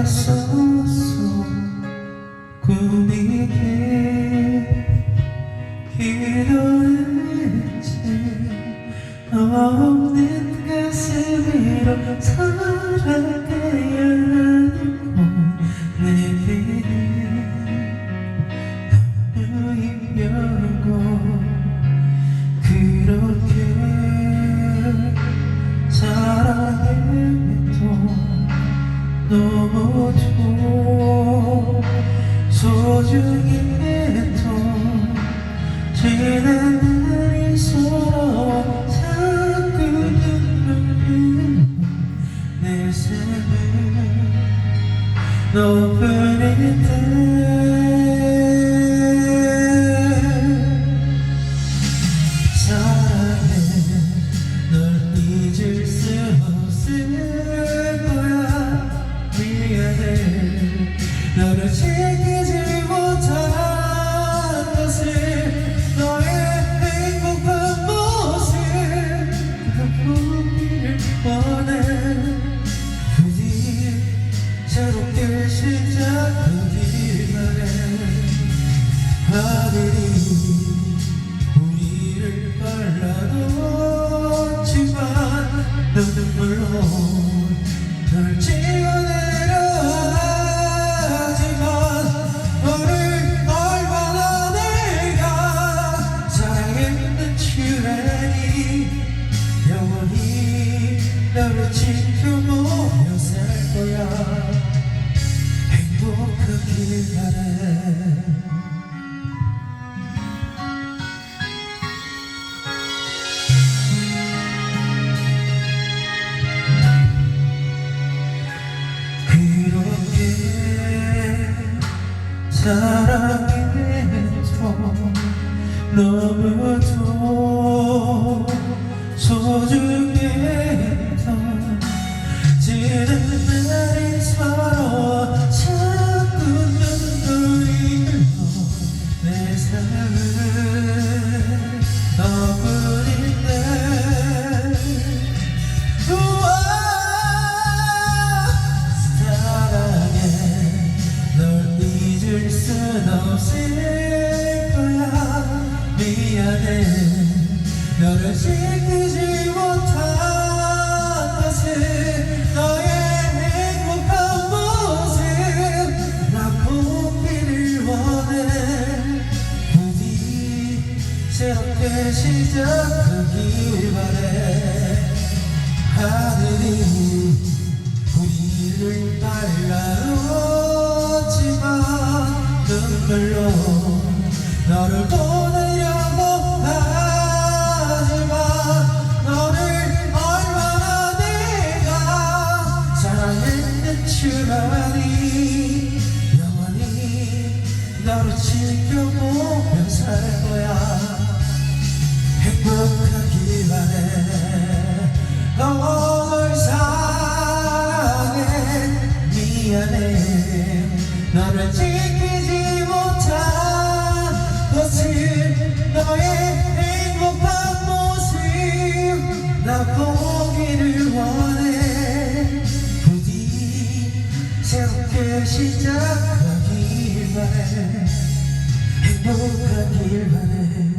애써서 꾸미길 기도했지. 없는 가슴으로 살아가야 하는 내게는 너무 힘들고 그렇게 사랑해도 너무 좋 소중해도 지난 날이 서로 자꾸 눈물이 내 삶을 너뿐일 때 새롭 사랑해도 너무도 소중했던 지난 날이 없을 거야. 미안해. 너를 지키지 못한 것을 너의 행복한 모습. 나 보기를 원해. 부디 새롭게 시작하길 바래. 하늘이 우리를 발라놓지만 눈물로 너를 보내려고 하지만 너를 얼마나 내가 사랑했는 줄 아니 영원히 너를 지켜보며 살 거야. 행복하길 바래. 너를 사랑해. 미안해. 너를 지키 새롭게 시작 하길 바래 행복하길 바래